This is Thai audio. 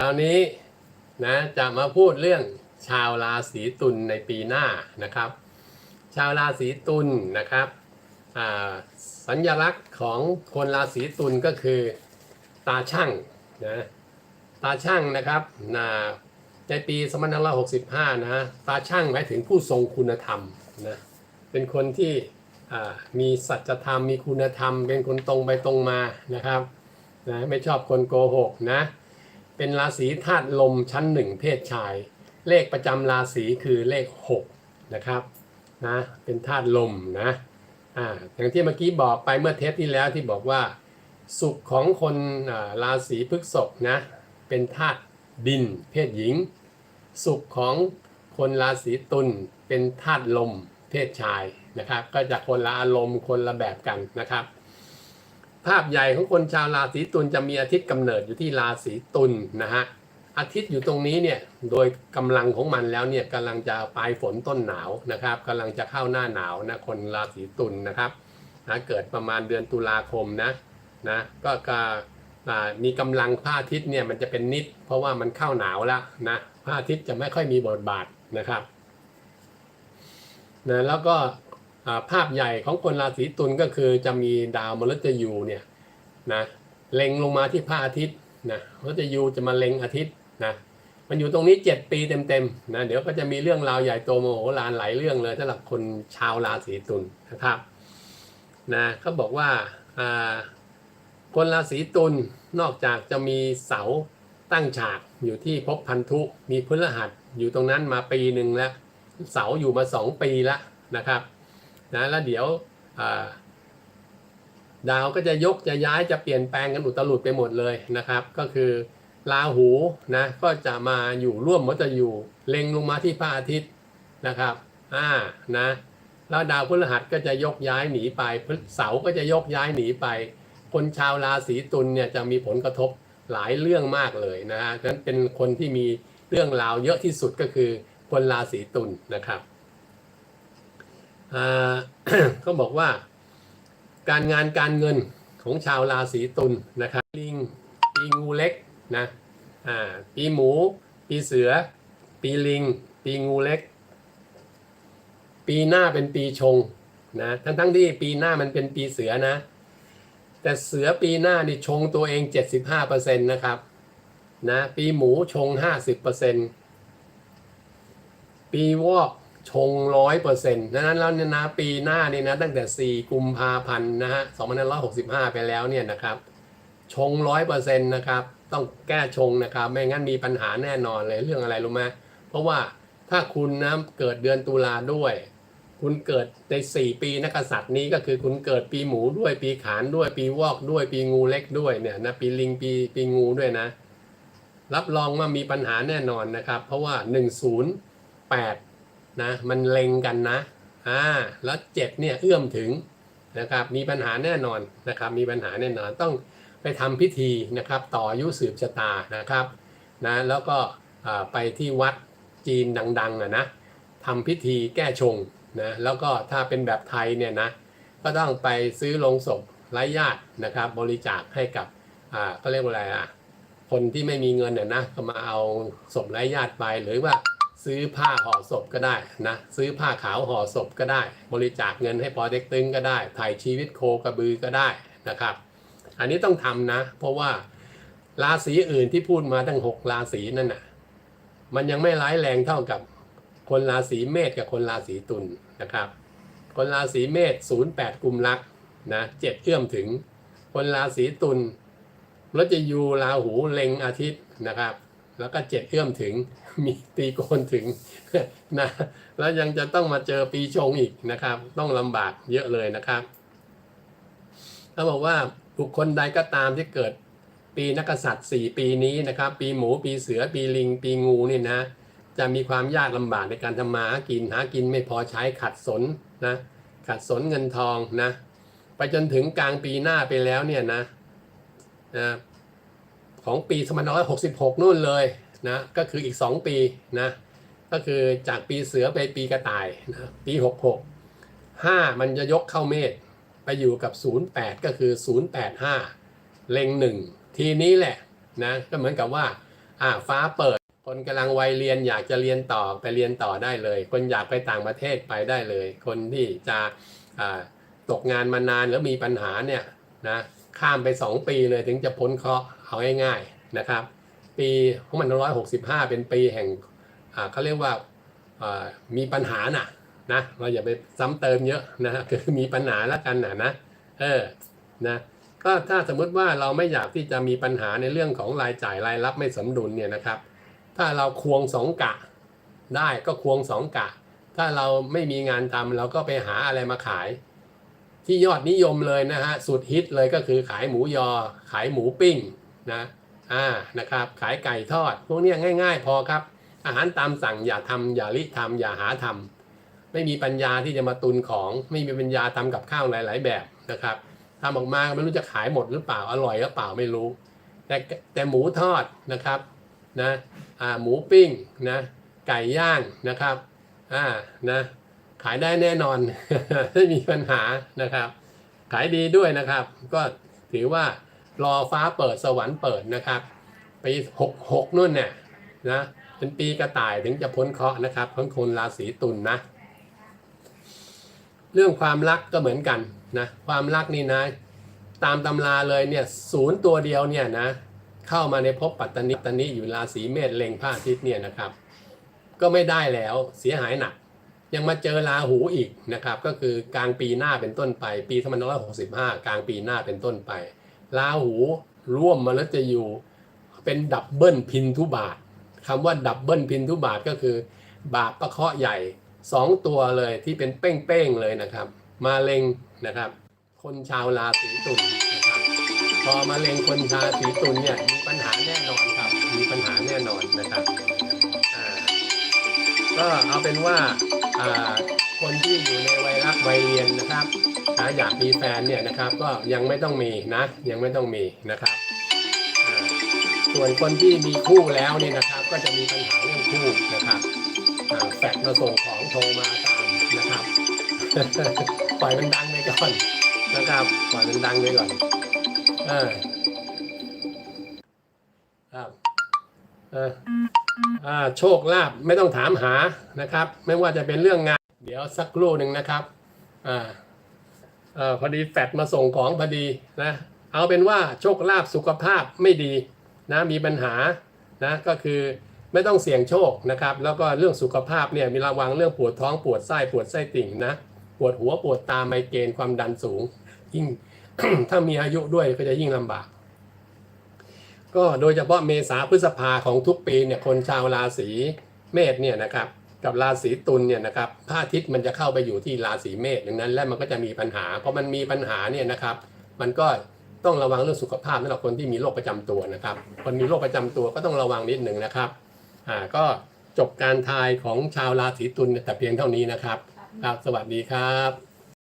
คราวนี้นะจะมาพูดเรื่องชาวราศีตุลในปีหน้านะครับ ชาวราศีตุลนะครับสัญลักษณ์ของคนราศีตุลก็คือตาช่างนะตาช่างนะครับนะในปี2565นะตาช่างหมายถึงผู้ทรงคุณธรรมนะเป็นคนที่มีสัจธรรมมีคุณธรรม เป็นคนตรงไปตรงมานะครับนะไม่ชอบคนโกหกนะ เป็นราศีธาตุลมชั้นหนึ่งเพศชาย เลขประจำราศีคือเลข 6 นะครับนะเป็นธาตุลมนะอ่าอย่างที่เมื่อกี้บอกไปเมื่อเทปที่แล้วที่บอกว่า สุขของคนราศีพฤษภนะเป็นธาตุดิน เพศหญิง สุขของคนราศีตุลเป็นธาตุลม เพศชายนะครับ ก็จะคนละอารมณ์คนละแบบกันนะครับ ภาพใหญ่ของคนชาวราศีตุลจะมีอาทิตย์กำเนิดอยู่ที่ราศีตุลนะฮะอาทิตย์อยู่ตรงนี้เนี่ยโดยกำลังของมันแล้วเนี่ยกำลังจะปลายฝนต้นหนาวนะครับกำลังจะเข้าหน้าหนาวนะคนราศีตุลนะครับนะเกิดประมาณเดือนตุลาคมนะนะก็ก็มีกำลังพระอาทิตย์เนี่ยมันจะเป็นนิด เพราะว่ามันเข้าหนาวแล้วนะพระอาทิตย์จะไม่ค่อยมีบทบาทนะครับนะแล้วก็ ภาพใหญ่ของคนราศีตุลก็คือจะมีดาวมฤตยูเนี่ยนะเล็งลงมาที่พระอาทิตย์นะมฤตยูจะมาเล็งอาทิตย์นะมันอยู่ตรงนี้ 7 ปีเต็มๆนะเดี๋ยวก็จะมีเรื่องราวใหญ่โตโมโหลานหลายเรื่องเลยสำหรับคนชาวราศีตุลนะครับนะเขาบอกว่าคนราศีตุลนอกจากจะมีเสาตั้งฉากอยู่ที่ภพพันธุมีพฤหัสอยู่ตรงนั้นมาปีหนึ่งแล้ว เสาอยู่มาสองปีแล้วนะครับ นะแล้วเดี๋ยวดาวก็จะยกจะย้ายจะเปลี่ยนแปลงกันอุตลุดไปหมดเลยนะครับ ก็คือราหูนะก็จะมาอยู่ร่วมมัจะอยู่เล็งลงมาที่พระอาทิตย์นะครับอ่านะแล้วดาวพฤหัสก็จะยกย้ายหนีไปเสาก็จะยกย้ายหนีไป คนชาวราศีตุลเนี่ยจะมีผลกระทบหลายเรื่องมากเลยนะฮะนั้นเป็นคนที่มีเรื่องราวเยอะที่สุดก็คือคนราศีตุลนะครับ อ่าก็บอกว่า การงานการเงินของชาวราศีตุลนะครับลิงปีงูเล็กนะปีหมู ปีเสือ ปีลิง ปีงูเล็ก ปีหน้าเป็นปีชงนะทั้งทั้งที่ปีหน้ามันเป็นปีเสือนะ แต่เสือปีหน้านี่ชงตัวเอง 75%นะครับนะปีหมูชง 50%ปีวอก ชงร้อยเปอร์เซ็นต์ดังนั้นแล้วเนี่ยนะปีหน้านี่นะตั้งแต่ 4 กุมภาพันธ์นะฮะ2565 ไปแล้วเนี่ยนะครับ ชงร้อยเปอร์เซ็นต์นะครับ ต้องแก้ชงนะครับ ไม่งั้นมีปัญหาแน่นอนเลยเรื่องอะไรรู้ไหมเพราะว่าถ้าคุณนะเกิดเดือนตุลาด้วย คุณเกิดใน 4 ปีนักษัตริย์นี้ก็คือคุณเกิดปีหมูด้วยปีขานด้วยปีวอกด้วยปีงูเล็กด้วยเนี่ยนะปีลิงปีปีงูด้วยนะ รับรองว่ามีปัญหาแน่นอนนะครับ เพราะว่า 108 นะมันเล็งกันนะอ่าแล้วเจ็ดเนี่ยเอื้อมถึงนะครับมีปัญหาแน่นอนนะครับมีปัญหาแน่นอนต้องไปทำพิธีนะครับต่ออายุสืบชะตานะครับนะแล้วก็อ่าไปที่วัดจีนดังๆอะนะทำพิธีแก้ชงนะแล้วก็ถ้าเป็นแบบไทยเนี่ยนะก็ต้องไปซื้อลงศพไร้ญาตินะครับบริจาคให้กับอ่าก็เรียกว่าอะไรอะคนที่ไม่มีเงินเนี่ยนะก็มาเอาศพไร้ญาติไปหรือว่า ซื้อผ้าห่อศพก็ได้นะซื้อผ้าขาวห่อศพก็ได้ บริจาคเงินให้ปอเด็กตึงก็ได้ถ่ายชีวิตโคกระบือก็ได้นะครับ อันนี้ต้องทำนะ เพราะว่าราศีอื่นที่พูดมาตั้งหกราศีนั่นน่ะมันยังไม่ร้ายแรงเท่ากับคนราศีเมษกับคนราศีตุลนะครับ คนราศีเมษศูนย์แปดกุมรักนะเจ็ดเอื้อมถึง คนราศีตุลแล้วจะยูราหูเล็งอาทิตย์นะครับ แล้วก็เจ็ดเอื้อมถึงมีตีโกนถึงนะแล้วยังจะต้องมาเจอปีชงอีกนะครับ ต้องลำบากเยอะเลยนะครับเขาบอกว่าบุคคลใดก็ตามที่เกิดปีนักษัตริย์4ปีนี้นะครับ ปีหมูปีเสือปีลิง ปีงูนี่นะ จะมีความยากลำบากในการทำมาหากินหากินไม่พอใช้ขัดสนนะขัดสนเงินทองนะ ไปจนถึงกลางปีหน้าไปแล้วเนี่ยนะนะ ของปี2566 นู่นเลยนะก็คืออีก 2 ปีนะก็คือจากปีเสือไปปีกระต่ายนะปี 66 5 มันจะยกเข้าเมษไปอยู่กับ 08 ก็คือ 085 เล็ง1ทีนี้แหละนะก็เหมือนกับว่าอ่าฟ้าเปิด คนกำลังวัยเรียนอยากจะเรียนต่อไปเรียนต่อได้เลย คนอยากไปต่างประเทศไปได้เลย คนที่จะอ่าตกงานมานานแล้วมีปัญหาเนี่ยนะข้ามไป 2 ปีเลยถึงจะพ้นเคราะห์ เอาง่ายๆนะครับ ปี2565 เป็นปีแห่งอ่าเขาเรียกว่ามีปัญหาน่ะนะเราอย่าไปซ้ำเติมเยอะนะคือมีปัญหาแล้วกันนะนะเออนะก็ถ้าสมมุติว่าเราไม่อยากที่จะมีปัญหาในเรื่องของรายจ่ายรายรับไม่สมดุลเนี่ยนะครับ ถ้าเราควงสองกะได้ก็ควงสองกะ ถ้าเราไม่มีงานทำเราก็ไปหาอะไรมาขาย ที่ยอดนิยมเลยนะฮะสุดฮิตเลยก็คือขายหมูยอ ขายหมูปิ้ง นะอ่านะครับขายไก่ทอด พวกนี้ง่าย ๆ พอครับ อาหารตามสั่งอย่าทำอย่าลิทำอย่าหาทำไม่มีปัญญาที่จะมาตุนของไม่มีปัญญาทำกับข้าวหลาย ๆ แบบนะครับทำออกมาไม่รู้จะขายหมดหรือเปล่าอร่อยหรือเปล่าไม่รู้ แต่แต่หมูทอดนะครับนะอ่าหมูปิ้งนะไก่ย่างนะครับอ่านะขายได้แน่นอนไม่มีปัญหานะครับ ขายดีด้วยนะครับ ก็ถือว่า รอฟ้าเปิดสวรรค์เปิดนะครับปีหกหกนู่นเนี่ยนะเป็นปีกระต่ายถึงจะพ้นเคราะห์นะครับของคนราศีตุลนนะ เรื่องความรักก็เหมือนกันนะความรักนี่นะ ตามตำราเลยเนี่ยศูนย์ตัวเดียวเนี่ยนะเข้ามาในภพปัตตนิปัตตนิอยู่ราศีเมษเล็งพระอาทิตย์เนี่ยนะครับ ก็ไม่ได้แล้วเสียหายหนัก ยังมาเจอราหูอีกนะครับ ก็คือกลางปีหน้าเป็นต้นไป ปี2565 กลางปีหน้าเป็นต้นไป ราหูร่วมมาแล้วจะอยู่เป็นดับเบิลพินทุบาทคำว่าดับเบิลพินทุบาทก็คือบาปประเคาะใหญ่2ตัวเลยที่เป็นเป้งๆเลยนะครับ มาเล็งนะครับ คนชาวราศีตุลนะครับพอมาเล็งคนชาวราศีตุลเนี่ยมีปัญหาแน่นอนครับมีปัญหาแน่นอนนะครับก็เอาเป็นว่าคนที่อยู่ในวัยรักวัยเรียนนะครับ นะอยากมีแฟนเนี่ยนะครับก็ยังไม่ต้องมีนะยังไม่ต้องมีนะครับ ส่วนคนที่มีคู่แล้วเนี่ยนะครับ ก็จะมีปัญหาเรื่องคู่นะครับแฟกมาส่งของโทรมาตามนะครับปล่อยมันดังไปก่อนนะครับปล่อยมันดังไปก่อนเออครับเอออ่าโชคลาภไม่ต้องถามหานะครับ ไม่ว่าจะเป็นเรื่องงาน เดี๋ยวสักครู่หนึ่งนะครับ อ่า ออพอดีแฟดมาส่งของพอดีนะเอาเป็นว่าโชคลาภสุขภาพไม่ดีนะมีปัญหานะก็คือไม่ต้องเสี่ยงโชคนะครับ แล้วก็เรื่องสุขภาพเนี่ยมีระวังเรื่องปวดท้องปวดไส้ปวดไส้ติ่งนะปวดหัวปวดตาไมเกรนความดันสูง ยิ่งถ้ามีอายุด้วยก็จะยิ่งลำบาก ก็โดยเฉพาะเมษาพฤษภาของทุกปีเนี่ยคนชาวราศีเมษเนี่ยนะครับ กับราศีตุลเนี่ยนะครับพระอาทิตย์มันจะเข้าไปอยู่ที่ราศีเมษดังนั้น แล้วมันก็จะมีปัญหาเพราะมันมีปัญหาเนี่ยนะครับ มันก็ต้องระวังเรื่องสุขภาพสำหรับคนที่มีโรคประจำตัวนะครับ คนมีโรคประจำตัวก็ต้องระวังนิดหนึ่งนะครับอ่าก็จบการทายของชาวราศีตุลแต่เพียงเท่านี้นะครับครับสวัสดีครับ